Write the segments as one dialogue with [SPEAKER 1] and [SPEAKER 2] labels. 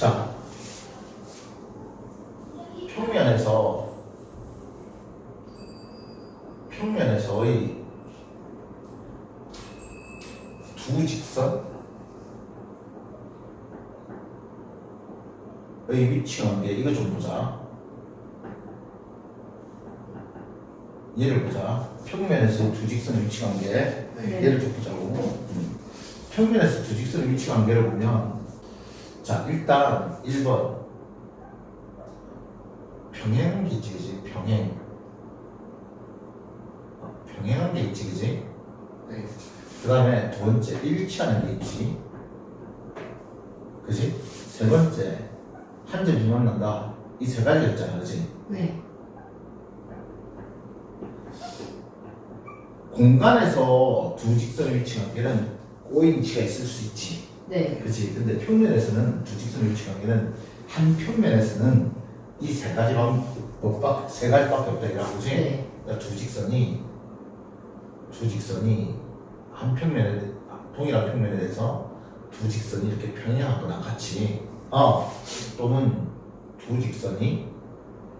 [SPEAKER 1] 자, 평면에서 평면에서의 두 직선의 위치 관계 이거 좀 보자. 얘를 보자. 평면에서 두 직선의 위치 관계
[SPEAKER 2] 네.
[SPEAKER 1] 얘를 좀 보자고. 음. 평면에서 두 직선의 위치 관계를 보면 자 일단 1번. 평행한 게 있지 그지 평행. 어, 평행한 게 있지 그지?
[SPEAKER 2] 네.
[SPEAKER 1] 그 다음에 두 번째 일치하는 게 있지 그지? 세 번째 한 점이 만난다. 이 세 가지가 있잖아 그지?
[SPEAKER 2] 네.
[SPEAKER 1] 공간에서 두 직선의 위치 관계는 꼬인 위치가 있을 수 있지
[SPEAKER 2] 네.
[SPEAKER 1] 그치 근데 평면에서는 두 직선의 위치 관계는 한 평면에서는 이 세 가지 방법밖 세 가지밖에 없다 이라고 그지.
[SPEAKER 2] 네.
[SPEAKER 1] 그러니까 두 직선이 두 직선이 한 평면에 동일한 평면에 대해서 두 직선이 이렇게 평행하거나 같이. 어. 또는 두 직선이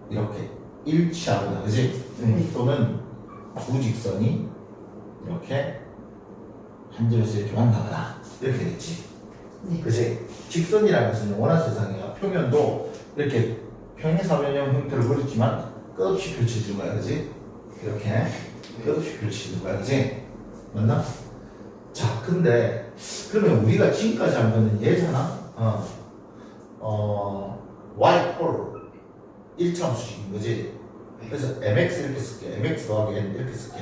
[SPEAKER 1] 이렇게 일치하거나 그지?
[SPEAKER 2] 네.
[SPEAKER 1] 또는 두 직선이 이렇게 한 점에서 이렇게 만나거나 이렇게 됐지
[SPEAKER 2] 네.
[SPEAKER 1] 그지 직선이라는 것은 원한 세상이야 표면도 이렇게 평행사변형 형태를 보였지만 끝없이 펼쳐지는 거야 그지? 이렇게 끝없이 펼쳐지는 거야 그지? 맞나? 자 근데 그러면 우리가 지금까지 한 거는 얘잖아. 어, 어 y 콜 1차함수식인 거지. 그래서 mx 이렇게 쓸게. mx 더하기 n 이렇게 쓸게.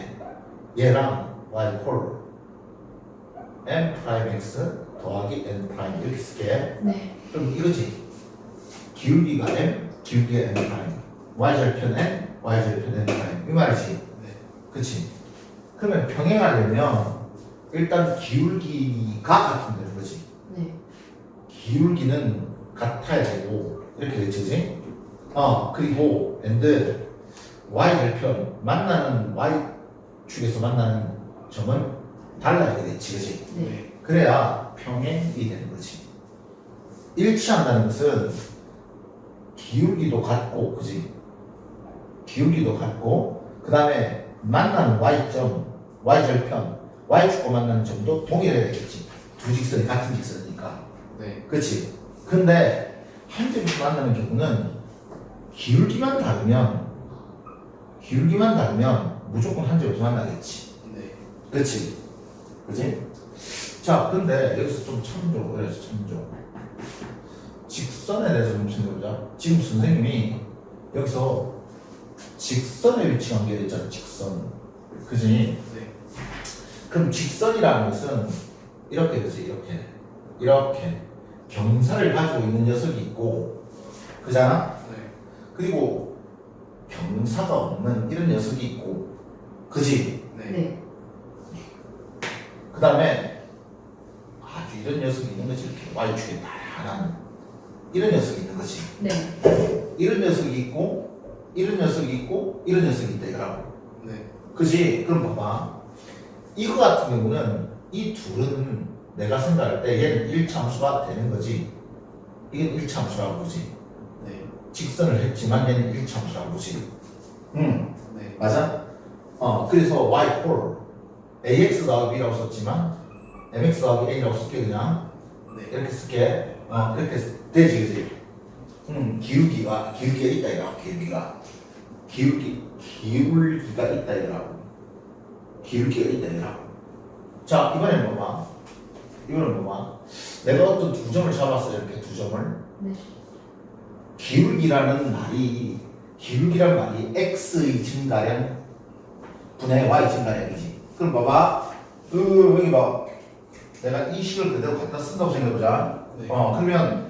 [SPEAKER 1] 얘랑 y 콜 m 프라임 x 더하기 n 프라임 이렇게 쓸게.
[SPEAKER 2] 네.
[SPEAKER 1] 그럼 이거지. 기울기가 m 기울기가 n 프라임 y 절편 n y 절편 n 프라임 이 말이지.
[SPEAKER 2] 네.
[SPEAKER 1] 그치? 그러면 평행하려면 일단 기울기가 같으면 되는 거지.
[SPEAKER 2] 네.
[SPEAKER 1] 기울기는 같아야 되고 이렇게 되지? 어 그리고 and y 절편 만나는 y 축에서 만나는 점은 달라야 되겠지 그치
[SPEAKER 2] 네.
[SPEAKER 1] 그래야 평행이 되는 거지. 일치한다는 것은 기울기도 같고, 그지? 기울기도 같고, 그 다음에 만나는 y점, y절편, y축과 만나는 점도 동일해야 되겠지. 두 직선이 같은 직선이니까.
[SPEAKER 2] 네.
[SPEAKER 1] 그치? 근데 한 점에서 만나는 경우는 기울기만 다르면, 기울기만 다르면 무조건 한 점에서 만나겠지.
[SPEAKER 2] 네.
[SPEAKER 1] 그치? 그치? 자, 근데 여기서 좀 참조, 그래서 참조. 직선에 대해서 좀 생각해보자. 지금 선생님이 여기서 직선의 위치 관계를 있잖아, 직선. 그지?
[SPEAKER 2] 네.
[SPEAKER 1] 그럼 직선이라는 것은 이렇게 되지, 이렇게. 이렇게. 경사를 가지고 있는 녀석이 있고, 그잖아?
[SPEAKER 2] 네.
[SPEAKER 1] 그리고 경사가 없는 이런 녀석이 있고, 그지?
[SPEAKER 2] 네. 네.
[SPEAKER 1] 그 다음에 아주 이런 녀석이 있는 거지 이렇게 Y축에 다양한 이런 녀석이 있는 거지
[SPEAKER 2] 네.
[SPEAKER 1] 이런 녀석이 있고 이런 녀석이 있고 이런 녀석이 있다 이거라고
[SPEAKER 2] 네.
[SPEAKER 1] 그지? 그럼 봐봐 이거 같은 경우는 이 둘은 내가 생각할 때 얘는 일차함수가 되는 거지 이건 일차함수라고 보지
[SPEAKER 2] 네.
[SPEAKER 1] 직선을 했지만 얘는 일차함수라고 보지 응
[SPEAKER 2] 네.
[SPEAKER 1] 맞아? 어 그래서 y 콜 ax 더하기 b라고 썼지만 mx 더하기 a라고 쓸게 그냥.
[SPEAKER 2] 네.
[SPEAKER 1] 이렇게 쓸게. 어 그렇게 되지 그지? 음 기울기가 기울기가 있다 이라고 기울기가. 기울기 기울기가 있다 이라고 기울기가 있다 이라고 자 이번엔 봐봐. 이번엔 봐봐. 내가 어떤 두 점을 잡았어 이렇게 두 점을?
[SPEAKER 2] 네.
[SPEAKER 1] 기울기라는 말이 기울기란 말이 x의 증가량 분의 y 증가량이지. 그럼 봐봐. 으, 여기 봐. 내가 이 식을 그대로 갖다 쓴다고 생각해보자.
[SPEAKER 2] 네.
[SPEAKER 1] 어, 그러면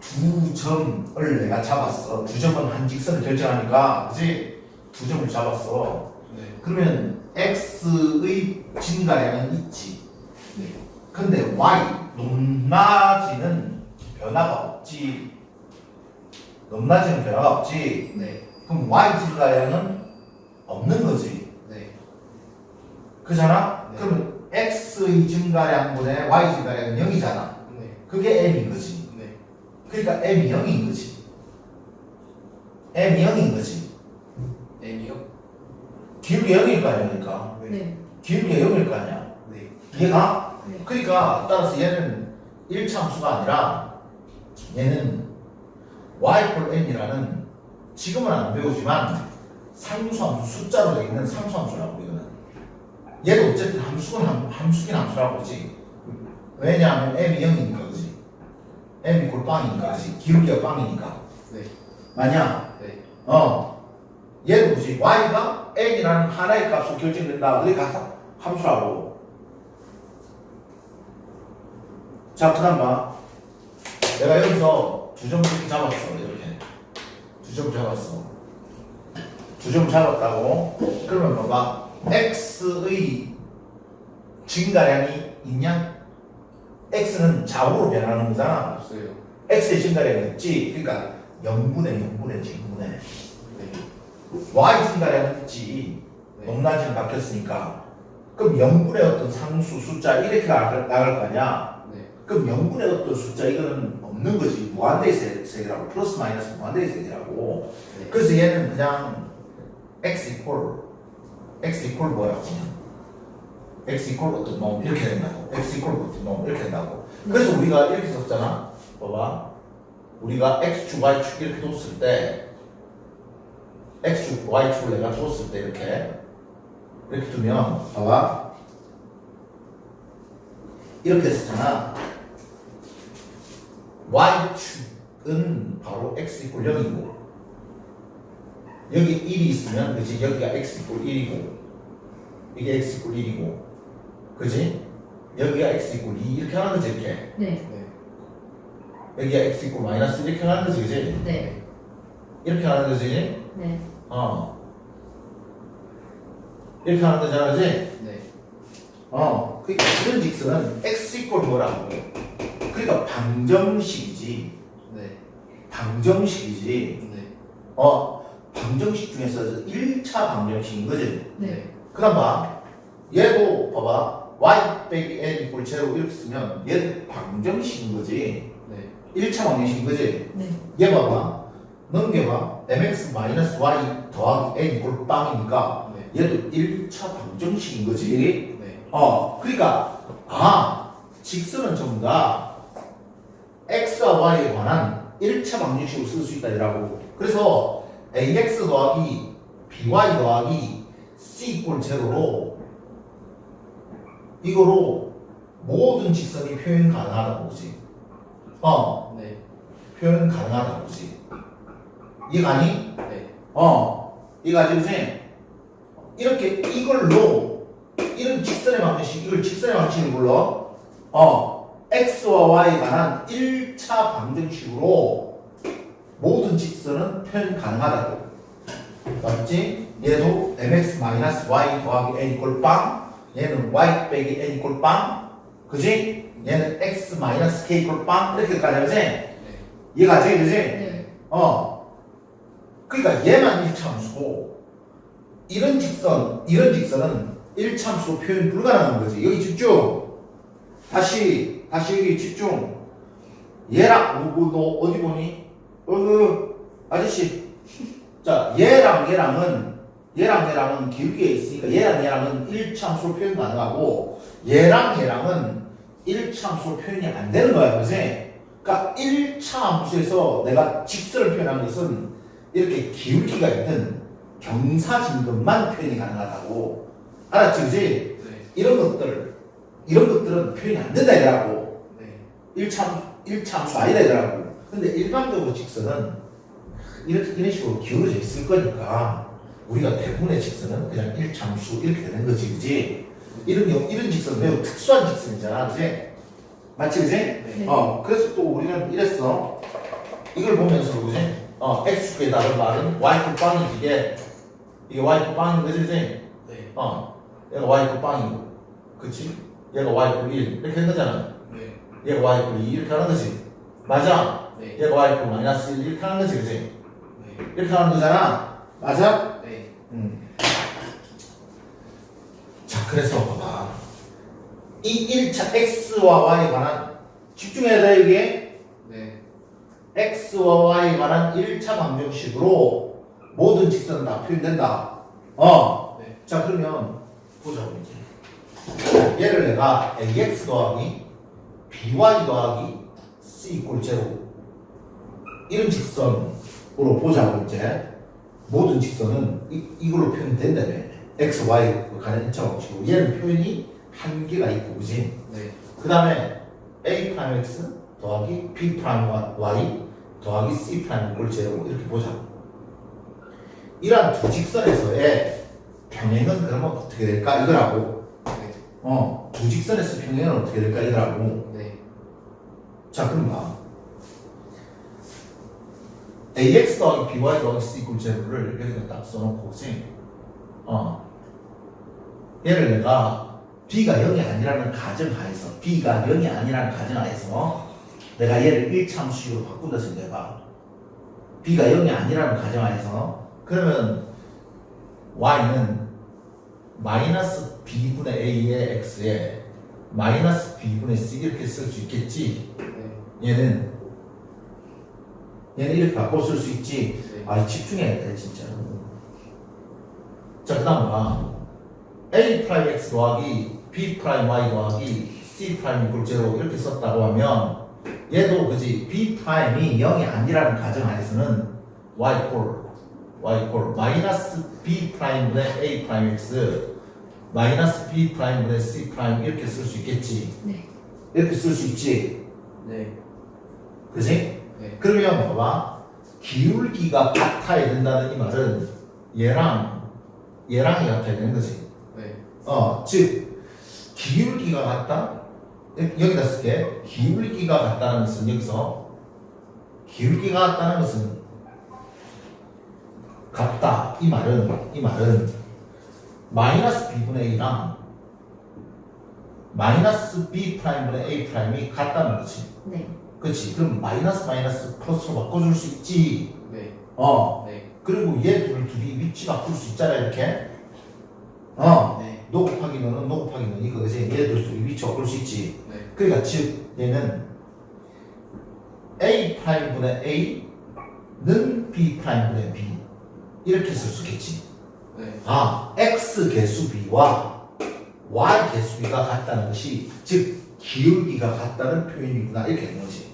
[SPEAKER 1] 두 점을 내가 잡았어. 두 점은 한 직선을 결정하니까, 그지? 두 점을 잡았어.
[SPEAKER 2] 네.
[SPEAKER 1] 그러면 x의 증가량은 있지.
[SPEAKER 2] 네.
[SPEAKER 1] 근데 y 높낮이는 변화가 없지. 높낮이는 변화가 없지.
[SPEAKER 2] 네.
[SPEAKER 1] 그럼 y 증가량은 없는 거지.
[SPEAKER 2] 네.
[SPEAKER 1] 그잖아?
[SPEAKER 2] 네.
[SPEAKER 1] 그러면 x의 증가량분의 y 증가량은 0이잖아.
[SPEAKER 2] 네.
[SPEAKER 1] 그게 m인 거지.
[SPEAKER 2] 네.
[SPEAKER 1] 그러니까 m이 0인 거지. m이 0인 거지.
[SPEAKER 2] N이요?
[SPEAKER 1] 기울기 0일 거 아니야, 그러니까.
[SPEAKER 3] 네.
[SPEAKER 1] 기울기 0일 거 아니야.
[SPEAKER 2] 네.
[SPEAKER 1] 이해가?
[SPEAKER 3] 네.
[SPEAKER 1] 그러니까 따라서 얘는 1참수가 아니라 얘는 y 콜 n이라는 지금은 안 배우지만 상수함수 숫자로 되어 있는 상수함수라고 이거는 얘도 어쨌든 함수는 함, 함수긴 함수라고 그러지 왜냐하면 m이 0이니까 그지 m이 골 빵이니까 그지 기울기가 빵이니까
[SPEAKER 2] 네.
[SPEAKER 1] 만약
[SPEAKER 2] 네.
[SPEAKER 1] 어 얘도 그지 y가 n이라는 하나의 값으로 결정된다 그러니까 함수라고 자, 그 다음 봐. 내가 여기서 두 점 이렇게 잡았어. 이렇게. 두 점 잡았어. 두 점 잡았다고? 그러면 봐봐. X의 증가량이 있냐? x는 좌우로 변하는 거잖아.
[SPEAKER 2] 없어요.
[SPEAKER 1] x의 증가량이 있지. 그러니까 0분의 0분의 0분의.
[SPEAKER 2] 네.
[SPEAKER 1] y 증가량은 있지.
[SPEAKER 2] 네.
[SPEAKER 1] 높낮이는 바뀌었으니까. 그럼 0분의 어떤 상수, 숫자 이렇게 나갈, 나갈 거 아니야?
[SPEAKER 2] 네.
[SPEAKER 1] 그럼 0분의 어떤 숫자 이거는 없는 거지 무한대의 세- 세계라고 플러스 마이너스 무한대의 세계라고
[SPEAKER 2] 네.
[SPEAKER 1] 그래서 얘는 그냥 x 이퀄 x 이퀄 뭐야? X 이퀄 어떤 놈 이렇게 된다고. X 이퀄 어떤 놈 이렇게 된다고. 그래서 우리가 이렇게 썼잖아. 봐봐. 우리가 x축 y축 이렇게 뒀을 때 x축 y축을 내가 뒀을 때 이렇게 이렇게 두면 봐봐. 이렇게 했잖아. Y축은 바로 x 이퀄 0이고 여기 1이 있으면 그지 여기가 x 이퀄 1이고 이게 x 이퀄 1이고 그지 여기가 x 이퀄 2 이렇게 하는 거지 이렇게
[SPEAKER 3] 네.
[SPEAKER 2] 네.
[SPEAKER 1] 여기가 x 이퀄 마이너스 이렇게 하는 거지 그지
[SPEAKER 3] 네.
[SPEAKER 1] 이렇게 하는 거지
[SPEAKER 3] 네.
[SPEAKER 1] 어 이렇게 하는 거잖아 그지
[SPEAKER 2] 네.
[SPEAKER 1] 어 그러니까 이런 직선은 x 이퀄 뭐라고 그러니까 방정식이지
[SPEAKER 2] 네.
[SPEAKER 1] 방정식이지
[SPEAKER 2] 네.
[SPEAKER 1] 어 방정식 중에서 1차 방정식인 거지
[SPEAKER 3] 네.
[SPEAKER 1] 그 다음 봐 얘도 봐봐 y 빼기 n 이퀄 제로 이렇게 쓰면 얘도 방정식인 거지
[SPEAKER 2] 네.
[SPEAKER 1] 1차 방정식인 거지
[SPEAKER 3] 네.
[SPEAKER 1] 얘 봐봐 넘겨봐 mx 마이너스 y 더하기 n 이퀄 빵이니까
[SPEAKER 2] 네.
[SPEAKER 1] 얘도 1차 방정식인 거지
[SPEAKER 2] 네.
[SPEAKER 1] 어 그러니까 아 직선은 전부 다 x와 y에 관한 1차 방정식으로 쓸 수 있다 이라고 그래서 ax 더하기 by 더하기 c 이퀄 제로로 이거로 모든 직선이 표현 가능하다고 보지 어
[SPEAKER 2] 네.
[SPEAKER 1] 표현 가능하다고 보지 이해가니?
[SPEAKER 2] 네.
[SPEAKER 1] 어 이해가지 그지? 이렇게 이걸로 이런 직선의 방정식 이걸 직선의 방정식을 불러 어 x와 y에 관한 1차 방정식으로 모든 직선은 표현 가능하다고 맞지? 얘도 mx 마이너스 y 더하기 n 이퀄 빵 얘는 y 빼기 n 이퀄 빵 그지? 얘는 x 마이너스 k 이퀄 빵 이렇게까지 하지?
[SPEAKER 2] 네.
[SPEAKER 1] 이해가지 그지?
[SPEAKER 3] 네.
[SPEAKER 1] 어. 그러니까 얘만 1참수고 이런 직선, 이런 직선은 1참수로 표현 불가능한 거지. 여기 집중. 다시 다시 여기 집중. 얘랑 누구 너 어디 보니? 어, 그 아저씨. 자, 얘랑 얘랑은 얘랑 얘랑은 기울기에 있으니까 얘랑 얘랑은 1참수로 표현 가능하고 얘랑 얘랑은 1참수로 표현이 안 되는 거야, 그지? 그러니까 1차 함수에서 내가 직선을 표현한 것은 이렇게 기울기가 있는 경사진급만 표현이 가능하다고 알았지 그지?
[SPEAKER 2] 네.
[SPEAKER 1] 이런 것들 이런 것들은 표현이 안 된다 이라고
[SPEAKER 2] 네.
[SPEAKER 1] 1차, 1차 함수 아니다 이라고 근데 일반적으로 직선은 이렇게 이런 식으로 기울어져 있을 거니까 우리가 대부분의 직선은 그냥 1차 함수 이렇게 되는 거지 그지? 이런 경 이런 직선은 매우 특수한 직선이잖아 그지? 맞지 그지?
[SPEAKER 2] 네.
[SPEAKER 1] 어, 그래서 또 우리는 이랬어. 이걸 보면서 그지? 어, x축에 다른 말은 y축 빵이지 이게 이게 y축 빵인 거지, 그지?
[SPEAKER 2] 네.
[SPEAKER 1] 어, 얘가 y축 빵이고, 그치? 얘가 y축 1 이렇게 한 거잖아.
[SPEAKER 2] 네.
[SPEAKER 1] 얘가 y축 2 이렇게 하는 거지. 맞아?
[SPEAKER 2] 네.
[SPEAKER 1] 얘가 y축 마이너스 1 이렇게 하는 거지, 그지?
[SPEAKER 2] 네.
[SPEAKER 1] 이렇게 하는 거잖아. 맞아?
[SPEAKER 2] 네.
[SPEAKER 1] 음. 자, 그래서 봐봐. 이 1차 x와 y에 관한 집중해야 돼, 이게.
[SPEAKER 2] 네.
[SPEAKER 1] x와 y에 관한 1차 방정식으로 모든 직선은 다 표현된다. 어.
[SPEAKER 2] 네.
[SPEAKER 1] 자 그러면 보자고 이제. 얘를 내가 ax 더하기 by 더하기 c 이꼴 제로 이런 직선으로 보자고 이제 모든 직선은 이, 이걸로 표현된다며 x, y 관한 1차 방정식으로 얘는 표현이 한 개가 있고 그지?
[SPEAKER 2] 네.
[SPEAKER 1] 그 다음에 a 프라임 x 더하기 b 프라임 y 더하기 c 프라임 이꼴 제로 이렇게 보자고 이러한 두 직선에서의 평행은 그러면 어떻게 될까 이거라고
[SPEAKER 2] 네.
[SPEAKER 1] 어, 두 직선에서 평행은 어떻게 될까 이거라고
[SPEAKER 2] 네.
[SPEAKER 1] 자 그럼 봐. Ax 더하기 by 더하기 c 제로를 여기다 딱 써놓고 그지 어. 얘를 내가 b가 0이 아니라는 가정하에서 b가 0이 아니라는 가정하에서 내가 얘를 1참수식으로 바꾼다 생각해봐. B가 0이 아니라는 가정하에서 그러면 y는 마이너스 b분의 a의 x에 마이너스 b분의 c 이렇게 쓸 수 있겠지?
[SPEAKER 2] 네.
[SPEAKER 1] 얘는 얘는 이렇게 바꿔 쓸 수 있지
[SPEAKER 2] 네.
[SPEAKER 1] 아 집중해야 돼 진짜 자 그 다음 봐 a 프라임 x 더하기 b 프라임 y 더하기 c 프라임 이꼴 제로 이렇게 썼다고 하면 얘도 그지 b 프라임이 0이 아니라는 가정 안에서는 y 콜 y 콜 마이너스 b 프라임분의 a 프라임 x 마이너스 b 프라임분의 c 프라임 이렇게 쓸 수 있겠지
[SPEAKER 3] 네.
[SPEAKER 1] 이렇게 쓸 수 있지
[SPEAKER 2] 네.
[SPEAKER 1] 그지?
[SPEAKER 2] 네.
[SPEAKER 1] 그러면 봐봐 기울기가 같아야 된다는 이 말은 얘랑 얘랑이 같아야 되는 거지
[SPEAKER 2] 네.
[SPEAKER 1] 어, 즉 기울기가 같다 여- 여기다 쓸게 기울기가 같다는 것은 여기서 기울기가 같다는 것은 같다 이 말은 이 말은 마이너스 b분의 a랑 마이너스 b 프라임분의 a 프라임이 같다는 거지
[SPEAKER 3] 네.
[SPEAKER 1] 그렇지. 그럼 마이너스 마이너스 플러스로 바꿔줄 수 있지.
[SPEAKER 2] 네.
[SPEAKER 1] 어.
[SPEAKER 2] 네.
[SPEAKER 1] 그리고 얘 둘 둘이 위치 바꿀 수 있잖아 이렇게. 어.
[SPEAKER 2] 네.
[SPEAKER 1] 노 곱하기 너는 노 곱하기 너는 이거지. 얘들 둘이 위치 바꿀 수 있지.
[SPEAKER 2] 네.
[SPEAKER 1] 그러니까 즉 얘는 a 프라임분의 a는 b 프라임분의 b 이렇게 쓸 수 있겠지.
[SPEAKER 2] 네.
[SPEAKER 1] 아, x 개수 b와 y 개수 b가 같다는 것이 즉 기울기가 같다는 표현이구나 이렇게 되는 거지.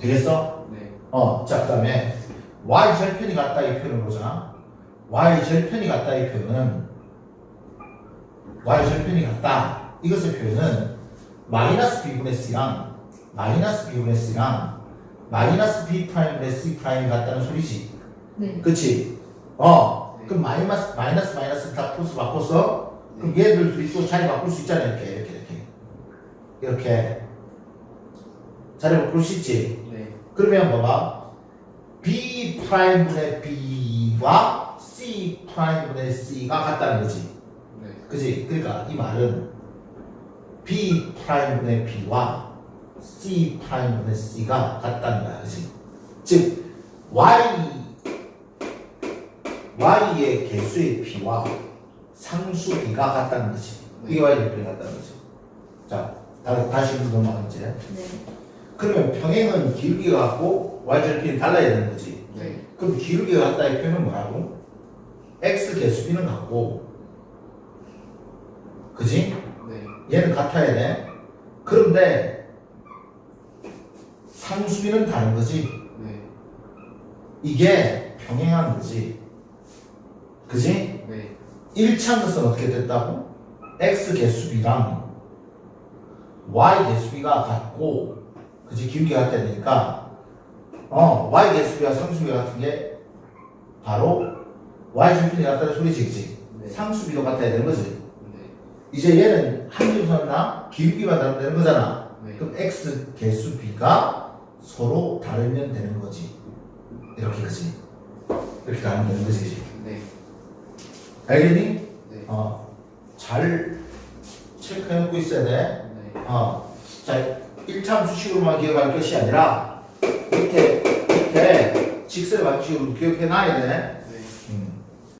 [SPEAKER 1] 되겠어?
[SPEAKER 2] 네.
[SPEAKER 1] 어, 자, 그 다음에 y 절편이 같다 이 표현을 보자. y 절편이 같다 이 표현은 y 절편이 같다. 이것의 표현은 마이너스 b분의 c랑 마이너스 b분의 c랑 마이너스 b 프라임분의 c 프라임이 같다는 소리지.
[SPEAKER 3] 네.
[SPEAKER 1] 그치? 어,
[SPEAKER 2] 네.
[SPEAKER 1] 그럼 마이너스 마이너스 마이너스 다 플러스 바꿨어? 그럼 얘들 둘이 또 자리 바꿀 수 있잖아 이렇게 이렇게 이렇게 이렇게 자리 바꿀 수 있지.
[SPEAKER 2] 네.
[SPEAKER 1] 그러면 봐봐. B 프라임분의 B와 C 프라임분의 C가 같다는 거지.
[SPEAKER 2] 네.
[SPEAKER 1] 그지? 그러니까 이 말은 B 프라임분의 B와 C 프라임분의 C가 같다는 거야. 그지? 즉, Y, Y의 개수의 B와 상수 B가 같다는 거지. 이게 Y의 B가 같다는 거지. 자, 다, 다시 넘어가 이제.
[SPEAKER 3] 네.
[SPEAKER 1] 그러면 평행은 기울기가 같고 y절편이 달라야 되는 거지.
[SPEAKER 2] 네.
[SPEAKER 1] 그럼 기울기가 같다의 표현은 뭐라고? x 개수비는 같고, 그지?
[SPEAKER 2] 네.
[SPEAKER 1] 얘는 같아야 돼. 그런데 상수비는 다른 거지.
[SPEAKER 2] 네.
[SPEAKER 1] 이게 평행한 거지. 그지?
[SPEAKER 2] 네.
[SPEAKER 1] 1차 것은 어떻게 됐다고? x 개수비랑 y 개수비가 같고 그지 기울기가 같아야 되니까 어 y 개수비와 상수비가 같은 게 바로 y 절편이 같다는 소리지 그지
[SPEAKER 2] 네.
[SPEAKER 1] 상수비도 같아야 되는 거지
[SPEAKER 2] 네.
[SPEAKER 1] 이제 얘는 한 점선나 기울기가 다르다는 거잖아
[SPEAKER 2] 네.
[SPEAKER 1] 그럼 x 개수비가 서로 다르면 되는 거지 이렇게 그지 이렇게 가면 되는 거지 그지
[SPEAKER 2] 네.
[SPEAKER 1] 알겠니?
[SPEAKER 2] 네.
[SPEAKER 1] 어, 잘 체크해놓고 있어야 돼.
[SPEAKER 2] 네.
[SPEAKER 1] 어, 자, 1차 수식으로만 기억할 것이 아니라 밑에, 밑에 직설 방식으로 기억해 놔야 돼.